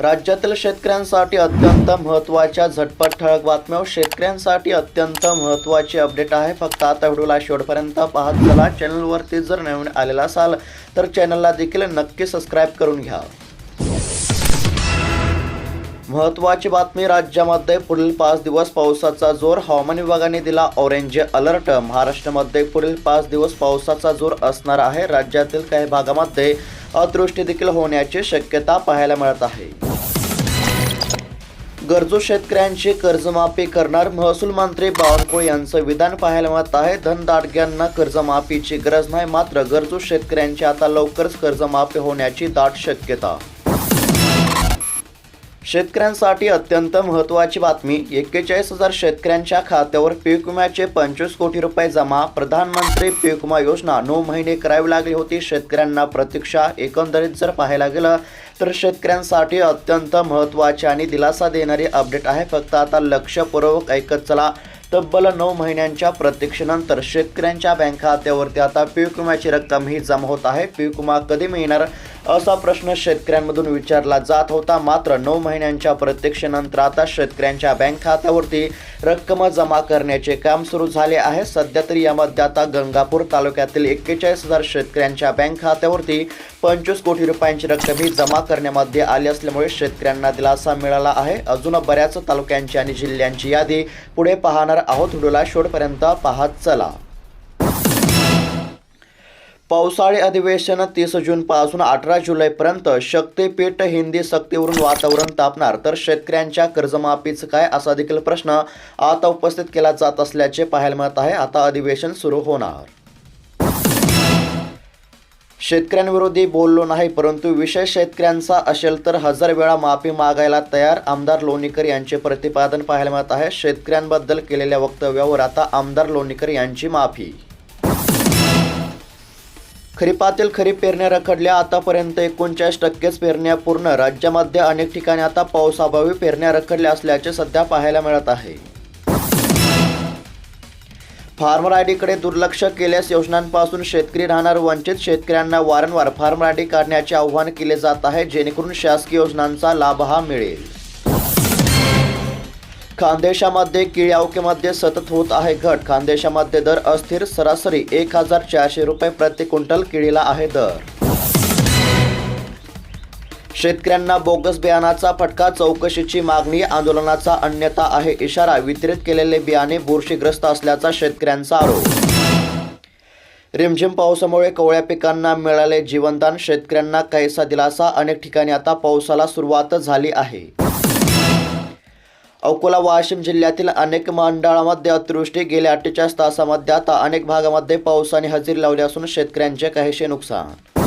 राज्यातील शेतकऱ्यांसाठी अत्यंत महत्त्वाच्या झटपट ठळक बातम्या. शेतकऱ्यांसाठी अत्यंत महत्त्वाची अपडेट आहे. फक्त आता व्हिडिओला शेवटपर्यंत पाहत चला. चॅनलवरती जर नवीन आलेला असाल तर चॅनलला देखील नक्की सबस्क्राईब करून घ्या. महत्त्वाची बातमी राज्यामध्ये पुढील पाच दिवस पावसाचा जोर. हवामान विभागाने दिला ऑरेंज अलर्ट. महाराष्ट्रामध्ये पुढील पाच दिवस पावसाचा जोर असणार आहे. राज्यातील काही भागामध्ये अतिवृष्टी देखील होण्याची शक्यता पाहायला मिळत आहे. गरजू शेतकऱ्यांची कर्जमाफी करणार महसूल मंत्री बावनकुळे यांचं विधान पाहायला मिळत आहे. धनदाटग्यांना कर्जमाफीची गरज नाही मात्र गरजू शेतकऱ्यांची आता लवकरच कर्जमाफी होण्याची दाट शक्यता. शेतकऱ्यांसाठी अत्यंत महत्त्वाची बातमी एक्केचाळीस हजार शेतकऱ्यांच्या खात्यावर पीक विम्याचे पंचवीस कोटी रुपये जमा प्रधानमंत्री पीक विमा योजना नऊ महिने करावी लागली होती शेतकऱ्यांना प्रतीक्षा एकंदरीत जर पाहायला गेलं तर शेतकऱ्यांसाठी अत्यंत महत्त्वाची आणि दिलासा देणारी अपडेट आहे. फक्त आता लक्षपूर्वक ऐकत चला. तब्बल नऊ महिन्यांच्या प्रतीक्षेनंतर शेतकऱ्यांच्या बँक खात्यावरती आता पीक विम्याची रक्कम ही जमा होत आहे. पीक विमा कधी मिळणार? असा प्रश्न शेतकऱ्यांमधून विचारला जात होता. मात्र नऊ महिन्यांच्या प्रत्यक्षानंतर आता शेतकऱ्यांच्या बँक खात्यावरती रक्कम जमा करण्याचे काम सुरू झाले आहे. सध्या तरी यामध्ये आता गंगापूर तालुक्यातील एक्केचाळीस हजार शेतकऱ्यांच्या बँक खात्यावरती पंचवीस कोटी रुपयांची रक्कम ही जमा करण्यामध्ये आली असल्यामुळे शेतकऱ्यांना दिलासा मिळाला आहे. अजून बऱ्याच तालुक्यांची आणि जिल्ह्यांची यादी पुढे पाहणार आहोत. व्हिडिओला शेवटपर्यंत पाहत चला. पावसाळी अधिवेशन तीस जूनपासून अठरा जुलैपर्यंत शक्तीपीठ हिंदी सक्तीवरून वातावरण तापणार. तर शेतकऱ्यांच्या कर्जमाफीचं काय असा देखील प्रश्न आता उपस्थित केला जात असल्याचे पाहायला मिळत आहे. आता अधिवेशन सुरू होणार. शेतकऱ्यांविरोधी बोललो नाही परंतु विषय शेतकऱ्यांचा असेल तर हजार वेळा माफी मागायला तयार आमदार लोणीकर यांचे प्रतिपादन पाहायला मिळत आहे. शेतकऱ्यांबद्दल केलेल्या वक्तव्यावर आता आमदार लोणीकर यांची माफी. खरीपातील खरीप पेरण्या रखडल्या. आतापर्यंत एकोणचाळीस टक्केच पेरण्या पूर्ण. राज्यामध्ये अनेक ठिकाणी आता पावसाभावी पेरण्या रखडल्या असल्याचे सध्या पाहायला मिळत आहे. फार्मर आयडीकडे दुर्लक्ष केल्यास योजनांपासून शेतकरी राहणार वंचित शेतकऱ्यांना वारंवार फार्मर आयडी काढण्याचे आवाहन केले जात आहे. जेणेकरून शासकीय योजनांचा लाभ हा मिळेल. खानदेशामध्ये किळ्यावकेमध्ये सतत होत आहे घट. खानदेशामध्ये दर अस्थिर सरासरी एक हजार चारशे रुपये प्रति क्विंटल किळीला आहे दर. शेतकऱ्यांना बोगस बियाणाचा फटका चौकशीची मागणी आंदोलनाचा अन्यथा आहे इशारा वितरित केलेले बियाणे बुरशीग्रस्त असल्याचा शेतकऱ्यांचा आरोप. रिमझिम पावसामुळे कवळ्या पिकांना मिळाले जीवनदान शेतकऱ्यांना काहीसा दिलासा? अनेक ठिकाणी आता पावसाला सुरुवात झाली आहे. अकोला वाशिम जिल्ह्यातील अनेक मंडळामध्ये अतिवृष्टी गेल्या अठ्ठेचाळीस तासामध्ये. आता अनेक भागामध्ये पावसाने हजेरी लावली असून शेतकऱ्यांचे काहीसे नुकसान.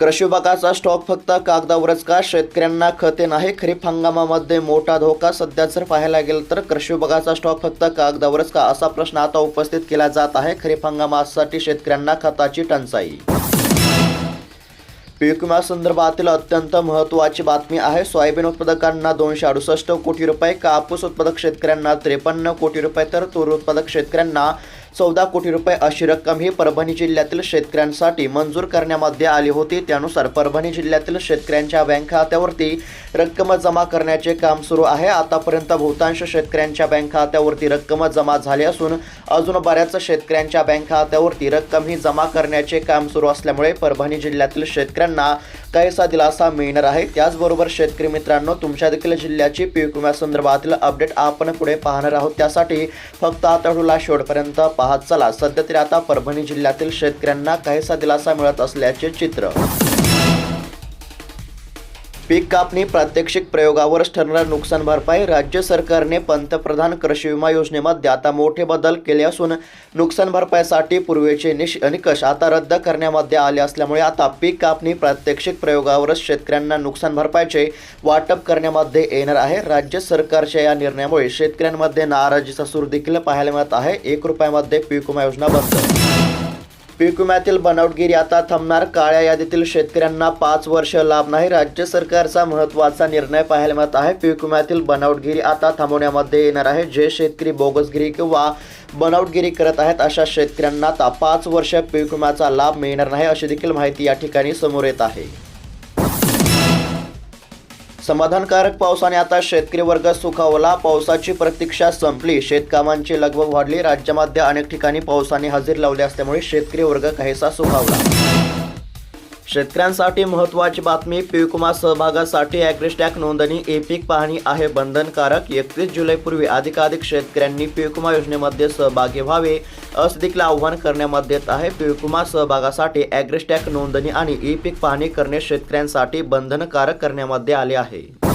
कृषी विभागाचा स्टॉक फक्त कागदावरच का? शेतकऱ्यांना खते नाही? खरीप हंगामामध्ये मोठा धोका? सध्या जर पाहायला गेलं तर कृषी विभागाचा स्टॉक फक्त कागदावरच का? असा प्रश्न आता उपस्थित केला जात आहे. खरीप हंगामासाठी शेतकऱ्यांना खताची टंचाई. पीक विम्यासंदर्भातील अत्यंत महत्त्वाची बातमी आहे. सोयाबीन उत्पादकांना दोनशे अडुसष्ट कोटी रुपये कापूस उत्पादक शेतकऱ्यांना त्रेपन्न कोटी रुपये तर तूर उत्पादक शेतकऱ्यांना चौदा कोटी रुपये अशी रक्कम ही परभणी जिल्ह्यातील शेतकऱ्यांसाठी मंजूर करण्यामध्ये आली होती. त्यानुसार परभणी जिल्ह्यातील शेतकऱ्यांच्या बँक खात्यावरती रक्कम जमा करण्याचे काम सुरू आहे. आतापर्यंत बहुतांश शेतकऱ्यांच्या बँक खात्यावरती रक्कम जमा झाली असून अजून बऱ्याच शेतकऱ्यांच्या बँक खात्यावरती रक्कम ही जमा करण्याचे काम सुरू असल्यामुळे परभणी जिल्ह्यातील शेतकऱ्यांना काहीसा दिलासा मिळणार आहे. त्याचबरोबर शेतकरी मित्रांनो तुमच्या देखील जिल्ह्याची पीक विम्यासंदर्भातील अपडेट आपण पुढे पाहणार आहोत. त्यासाठी फक्त आतडूला शेवटपर्यंत पा पाहत चला सध्या तरी आता परभणी जिल्ह्यातील शेतकऱ्यांना काहीसा दिलासा मिळत असल्याचे चित्र. पीक कापणी प्रात्यक्षिक प्रयोगावरच ठरणार नुकसान भरपाई. राज्य सरकारने पंतप्रधान कृषी विमा योजनेमध्ये आता मोठे बदल केले असून नुकसान भरपाईसाठी पूर्वीचे निश निकष आता रद्द करण्यामध्ये आले असल्यामुळे आता पीक कापणी प्रात्यक्षिक प्रयोगावरच शेतकऱ्यांना नुकसान भरपाईचे वाटप करण्यामध्ये येणार आहे. राज्य सरकारच्या या निर्णयामुळे शेतकऱ्यांमध्ये नाराजीचा सूर देखील पाहायला मिळत आहे. एक रुपयामध्ये पीक विमा योजना बंद पीक विम्यातील बनावटगिरी आता थांबणार. काळ्या यादीतील शेतकऱ्यांना पाच वर्ष लाभ नाही. राज्य सरकारचा महत्त्वाचा निर्णय पाहायला मिळत आहे. पीक विम्यातील बनावटगिरी आता थांबवण्यामध्ये येणार आहे. जे शेतकरी बोगसगिरी किंवा बनावटगिरी करत आहेत अशा शेतकऱ्यांना आता पाच वर्ष पीक विम्याचा लाभ मिळणार नाही अशी देखील माहिती या ठिकाणी समोर येत आहे. समाधानकारक पावसाने आता शेतकरी वर्ग सुखावला. पावसाची प्रतीक्षा संपली. शेतकामांची लगबग वाढली. राज्यामध्ये अनेक ठिकाणी पावसाने हजेरी लावली असल्यामुळे शेतकरी वर्ग काहीसा सुखावला. शेतकऱ्यांसाठी महत्त्वाची बातमी पीक विमा सहभागासाठी ॲग्रिस्टॅक नोंदणी ई पीक पाहणी आहे. बंधनकारक एकतीस जुलैपूर्वी अधिकाधिक शेतकऱ्यांनी पीक विमा योजनेमध्ये सहभागी व्हावे असं देखील आव्हान करण्यात येत आहे. पीक विमा सहभागासाठी ॲग्रिस्टॅक नोंदणी आणि ई पीक पाहणी करणे शेतकऱ्यांसाठी बंधनकारक करण्यामध्ये आले आहे.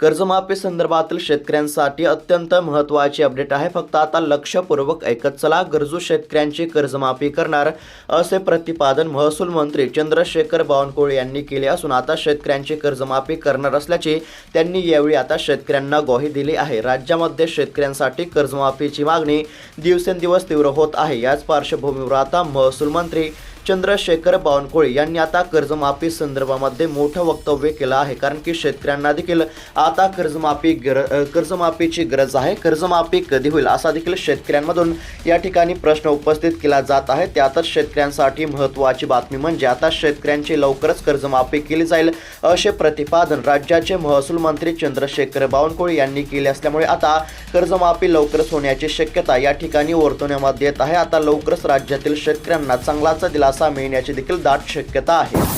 कर्जमाफी संदर्भातील शेतकऱ्यांसाठी अत्यंत महत्त्वाची अपडेट आहे. फक्त आता लक्षपूर्वक ऐकत चला. गरजू शेतकऱ्यांची कर्जमाफी करणार असे प्रतिपादन महसूल मंत्री चंद्रशेखर बावनकुळे यांनी केले असून आता शेतकऱ्यांची कर्जमाफी करणार असल्याची त्यांनी यावेळी आता शेतकऱ्यांना ग्वाही दिली आहे. राज्यामध्ये शेतकऱ्यांसाठी कर्जमाफीची मागणी दिवसेंदिवस तीव्र होत आहे. याच पार्श्वभूमीवर आता महसूल मंत्री चंद्रशेखर बावनकुळे यांनी आता कर्जमाफी संदर्भामध्ये मोठं वक्तव्य केलं आहे. कारण की शेतकऱ्यांना देखील आता कर्जमाफी गर कर्जमाफीची गरज आहे. कर्जमाफी कधी होईल असा देखील शेतकऱ्यांमधून या ठिकाणी प्रश्न उपस्थित केला जात आहे. त्यातच शेतकऱ्यांसाठी महत्त्वाची बातमी म्हणजे आता शेतकऱ्यांची लवकरच कर्जमाफी केली जाईल असे प्रतिपादन राज्याचे महसूल मंत्री चंद्रशेखर बावनकुळे यांनी केले असल्यामुळे आता कर्जमाफी लवकरच होण्याची शक्यता या ठिकाणी वर्तवण्यामध्ये येत आहे. आता लवकरच राज्यातील शेतकऱ्यांना चांगलाचा दिलासा मिळण्याची देखील दाट शक्यता आहे.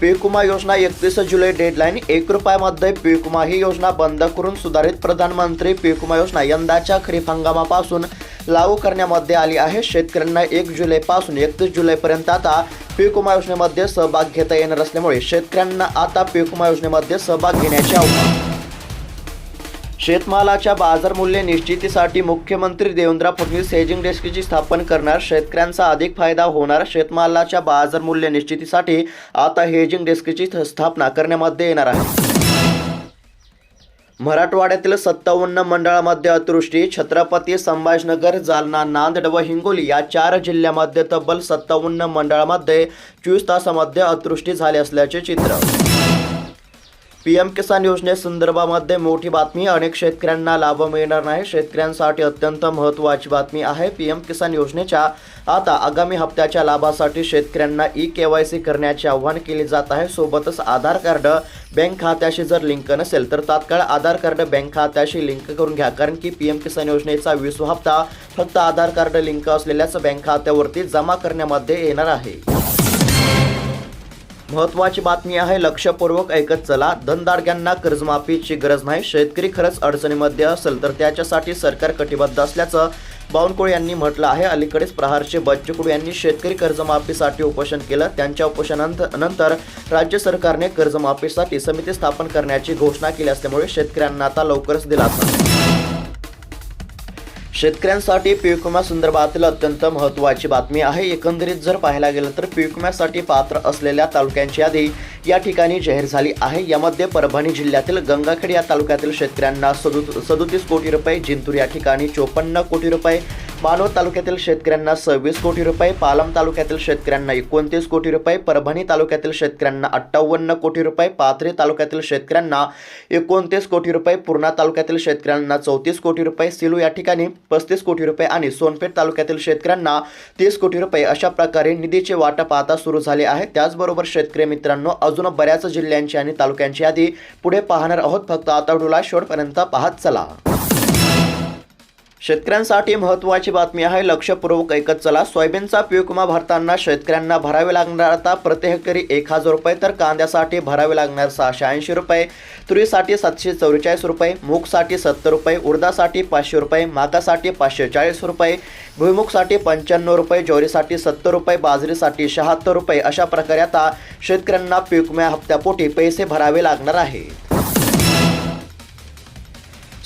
पीक विमा योजना एकतीस जुलै डेडलाईन एक रुपयामध्ये पीक विमा ही योजना बंद करून सुधारित प्रधानमंत्री पीक विमा योजना यंदाच्या खरीप हंगामापासून लागू करण्यामध्ये आली आहे. शेतकऱ्यांना एक जुलैपासून एकतीस जुलैपर्यंत आता पीक विमा योजनेमध्ये सहभाग घेता येणार असल्यामुळे शेतकऱ्यांना आता पीक विमा योजनेमध्ये सहभाग घेण्याची आव्हान शेतमालाच्या बाजार मूल्य निश्चितीसाठी मुख्यमंत्री देवेंद्र फडणवीस हेजिंग डेस्कची स्थापन करणार. शेतकऱ्यांचा अधिक फायदा होणार. शेतमालाच्या बाजार मूल्य निश्चितीसाठी आता हेजिंग डेस्कची स्थापना करण्यामध्ये येणार आहे. मराठवाड्यातील सत्तावन्न मंडळामध्ये अतिवृष्टी. छत्रपती संभाजनगर जालना नांदेड व हिंगोली या चार जिल्ह्यामध्ये तब्बल सत्तावन्न मंडळामध्ये चोवीस तासामध्ये अतिवृष्टी झाली असल्याचे चित्र. पीएम किसान योजनेसंदर्भामध्ये मोठी बातमी. अनेक शेतकऱ्यांना लाभ मिळणार नाही. शेतकऱ्यांसाठी अत्यंत महत्त्वाची बातमी आहे. पीएम किसान योजनेच्या आता आगामी हप्त्याच्या लाभासाठी शेतकऱ्यांना ई के वाय सी करण्याचे आवाहन केले जात आहे. सोबतच आधार कार्ड बँक खात्याशी जर लिंक नसेल तर तात्काळ आधार कार्ड बँक खात्याशी लिंक करून घ्या. कारण की पीएम किसान योजनेचा विसवा हप्ता फक्त आधार कार्ड लिंक असलेल्याच बँक खात्यावरती जमा करण्यामध्ये येणार आहे. महत्वाची बातमी आहे लक्षपूर्वक ऐकत चला. धनदारग्यांना कर्जमाफीची गरज नाही. शेतकरी खरंच अडचणीमध्ये असेल तर त्याच्यासाठी सरकार कटिबद्ध असल्याचं बावनकुळे यांनी म्हटलं आहे. अलीकडेच प्रहारचे बच्चू यांनी शेतकरी कर्जमाफीसाठी उपोषण केलं. त्यांच्या उपोषणानंतर नंतर राज्य सरकारने कर्जमाफीसाठी समिती स्थापन करण्याची घोषणा केली असल्यामुळे शेतकऱ्यांना आता लवकरच दिलासा. शेतकऱ्यांसाठी पीक संदर्भातील अत्यंत महत्त्वाची बातमी आहे. एकंदरीत जर पाहायला गेलं तर पीक विम्यासाठी पात्र असलेल्या तालुक्यांची यादी या ठिकाणी जाहीर झाली आहे. यामध्ये परभणी जिल्ह्यातील गंगाखेड या तालुक्यातील शेतकऱ्यांना सदु सदोतीस कोटी रुपये जिंतूर या ठिकाणी चोपन्न कोटी रुपये मानवत तालुक्यातील शेतकऱ्यांना सव्वीस कोटी रुपये पालम तालुक्यातील शेतकऱ्यांना एकोणतीस कोटी रुपये परभणी तालुक्यातील शेतकऱ्यांना अठ्ठावन्न कोटी रुपये पाथरी तालुक्यातील शेतकऱ्यांना एकोणतीस कोटी रुपये पूर्णा तालुक्यातील शेतकऱ्यांना चौतीस कोटी रुपये सिलू या ठिकाणी पस्तीस कोटी रुपये आणि सोनपेठ तालुक्यातील शेतकऱ्यांना तीस कोटी रुपये अशा प्रकारे निधीचे वाटप आता सुरू झाले आहे. त्याचबरोबर शेतकरी मित्रांनो अजून बऱ्याच जिल्ह्यांची आणि तालुक्यांची यादी पुढे पाहणार आहोत. फक्त आता व्हिडिओला शेवटपर्यंत पाहत चला. शेतकऱ्यांसाठी महत्त्वाची बातमी आहे लक्षपूर्वक ऐकत चला. सोयाबीनचा पीक विमा भरताना शेतकऱ्यांना भरावे लागणार आता प्रति एक हजार रुपये तर कांद्यासाठी भरावे लागणार सहाशे ऐंशी रुपये तुरीसाठी सातशे चौवेचाळीस रुपये मूगसाठी सत्तर रुपये उर्दासाठी पाचशे रुपये माकासाठी पाचशे चाळीस रुपये भुईमुगसाठी पंच्याण्णव रुपये ज्वारीसाठी सत्तर रुपये बाजरीसाठी शहात्तर रुपये अशा प्रकारे आता शेतकऱ्यांना पीक विमा हप्त्यापोटी पैसे भरावे लागणार आहे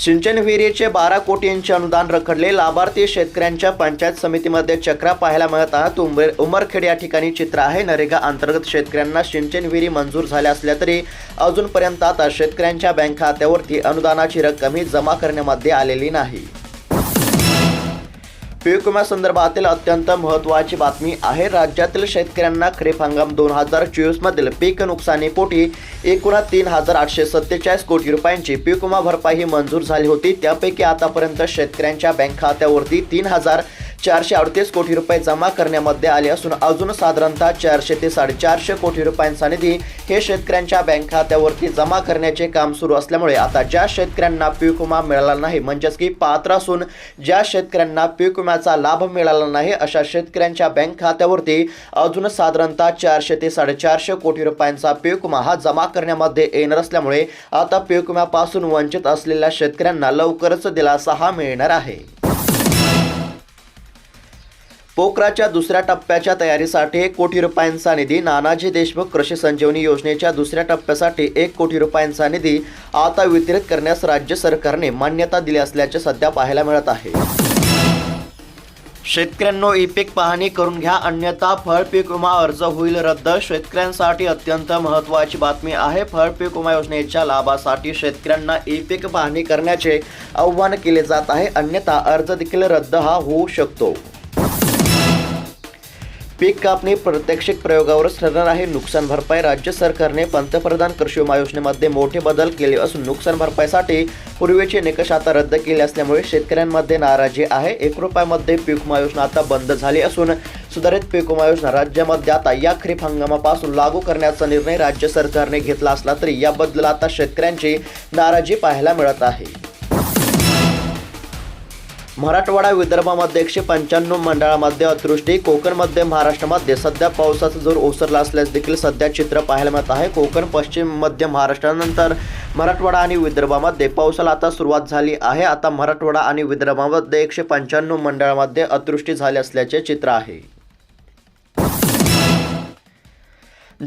सिंचन विहिरीचे बारा कोटींचे अनुदान रखडले. लाभार्थी शेतकऱ्यांच्या पंचायत समितीमध्ये चक्रा पाहायला मिळत आहेत. उंबर उमरखेड या ठिकाणी चित्र आहे. नरेगा अंतर्गत शेतकऱ्यांना सिंचन विहिरी मंजूर झाल्या असल्या तरी अजूनपर्यंत आता शेतकऱ्यांच्या बँक खात्यावरती अनुदानाची रक्कमही जमा करण्यामध्ये आलेली नाही. पीक विम्यासंदर्भातील अत्यंत महत्त्वाची बातमी आहे. राज्यातील शेतकऱ्यांना खरीप हंगाम दोन हजार चोवीसमधील पीक नुकसानीपोटी एकूण तीन हजार आठशे सत्तेचाळीस कोटी रुपयांची पीक विमा भरपाई ही मंजूर झाली होती. त्यापैकी आतापर्यंत शेतकऱ्यांच्या बँक खात्यावरती तीन हजार चारशे अडतीस कोटी रुपये जमा करण्यामध्ये आले असून अजून साधारणतः चारशे ते साडेचारशे कोटी रुपयांचा निधी हे शेतकऱ्यांच्या बँक खात्यावरती जमा करण्याचे काम सुरू असल्यामुळे आता ज्या शेतकऱ्यांना पीक विमा मिळाला नाही म्हणजेच की पात्र असून ज्या शेतकऱ्यांना पीक विम्याचा लाभ मिळाला नाही अशा शेतकऱ्यांच्या बँक खात्यावरती अजून साधारणतः चारशे ते साडेचारशे कोटी रुपयांचा पीक विमा हा जमा करण्यामध्ये येणार असल्यामुळे आता पीक विम्यापासून वंचित असलेल्या शेतकऱ्यांना लवकरच दिलासा हा मिळणार आहे. पोखराच्या दुसऱ्या टप्प्याच्या तयारीसाठी एक कोटी रुपयांचा निधी नानाजी देशमुख कृषी संजीवनी योजनेच्या दुसऱ्या टप्प्यासाठी एक कोटी रुपयांचा निधी आता वितरित करण्यास राज्य सरकारने मान्यता दिली असल्याचे सध्या पाहायला मिळत आहे. शेतकऱ्यांनो ई पीक पाहणी करून घ्या. अन्यथा फळ पीक विमा अर्ज होईल रद्द. शेतकऱ्यांसाठी अत्यंत महत्त्वाची बातमी आहे. फळ पीक विमा योजनेच्या लाभासाठी शेतकऱ्यांना ई पीक पाहणी करण्याचे आव्हान केले जात आहे. अन्यथा अर्ज देखील रद्द हा होऊ शकतो. पीक कापणी प्रात्यक्षिक प्रयोगावरच ठरणार आहे. नुकसान भरपाई राज्य सरकारने पंतप्रधान कृषी विमा योजनेमध्ये मोठे बदल केले असून नुकसान भरपाईसाठी पूर्वीचे निकष आता रद्द केले असल्यामुळे शेतकऱ्यांमध्ये नाराजी आहे. एक रुपयामध्ये पीक विमा योजना आता बंद झाली असून सुधारित पीक विमा योजना राज्यामध्ये आता या खरीप हंगामापासून लागू करण्याचा निर्णय राज्य सरकारने घेतला असला तरी याबद्दल आता शेतकऱ्यांची नाराजी पाहायला मिळत आहे. मराठवाडा विदर्भामध्ये एकशे पंच्याण्णव मंडळामध्ये अतिवृष्टी. कोकणमध्ये महाराष्ट्रामध्ये सध्या पावसाचा जोर ओसरला असल्यास देखील सध्या चित्र पाहायला मिळत आहे. कोकण पश्चिम मध्य महाराष्ट्रानंतर मराठवाडा आणि विदर्भामध्ये पावसाला आता सुरुवात झाली आहे. आता मराठवाडा आणि विदर्भामध्ये एकशे पंच्याण्णव मंडळामध्ये अतिवृष्टी झाली असल्याचे चित्र आहे.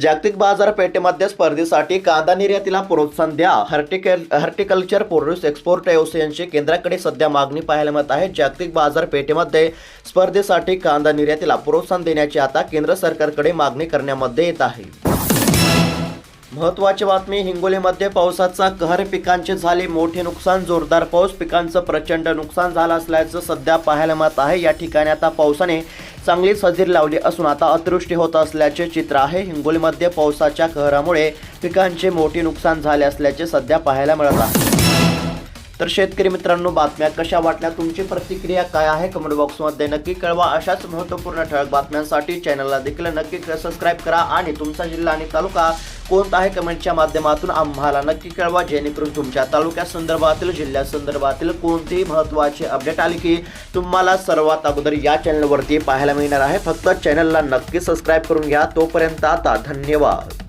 जागतिक बाजारपेठेमध्ये स्पर्धेसाठी कांदा निर्यातीला प्रोत्साहन द्या. हर्टिकल हर्टिकल्चर प्रोड्यूस एक्सपोर्ट एसोसिएशनची केंद्राकडे सध्या मागणी पाहायला मिळत आहे. जागतिक बाजारपेठेमध्ये स्पर्धेसाठी कांदा निर्यातीला प्रोत्साहन देण्याची आता केंद्र सरकारकडे मागणी करण्यामध्ये येत आहे. महत्वाची बातमी हिंगोलीमध्ये पावसाचा कहर पिकांचे झाले मोठे नुकसान जोरदार पाऊस पिकांचं प्रचंड नुकसान झालं असल्याचं सध्या पाहायला मिळत आहे. या ठिकाणी आता पावसाने चांगलीच हजेरी लावली असून आता अतिवृष्टी होत असल्याचे चित्र आहे. हिंगोलीमध्ये पावसाच्या कहरामुळे पिकांचे मोठे नुकसान झाले असल्याचे सध्या पाहायला मिळत आहे. तर शेतकरी मित्रांनो बातम्या कशा वाटल्या? तुमची प्रतिक्रिया काय आहे? कमेंट बॉक्समध्ये नक्की कळवा. अशाच महत्त्वपूर्ण ठळक बातम्यांसाठी चॅनलला देखील नक्की सबस्क्राईब करा आणि तुमचा जिल्हा आणि तालुका कोणता आहे कमेंटच्या माध्यमातून आम्हाला नक्की कळवा. जेणेकरून तुमच्या तालुक्या संदर्भातील जिल्ह्या संदर्भातील कोणतीही महत्त्वाची अपडेट आली की तुम्हाला सर्वात अगोदर या चॅनलवरती पाहायला मिळणार आहे. फक्त चॅनलला नक्की सबस्क्राईब करून घ्या. तोपर्यंत आता धन्यवाद.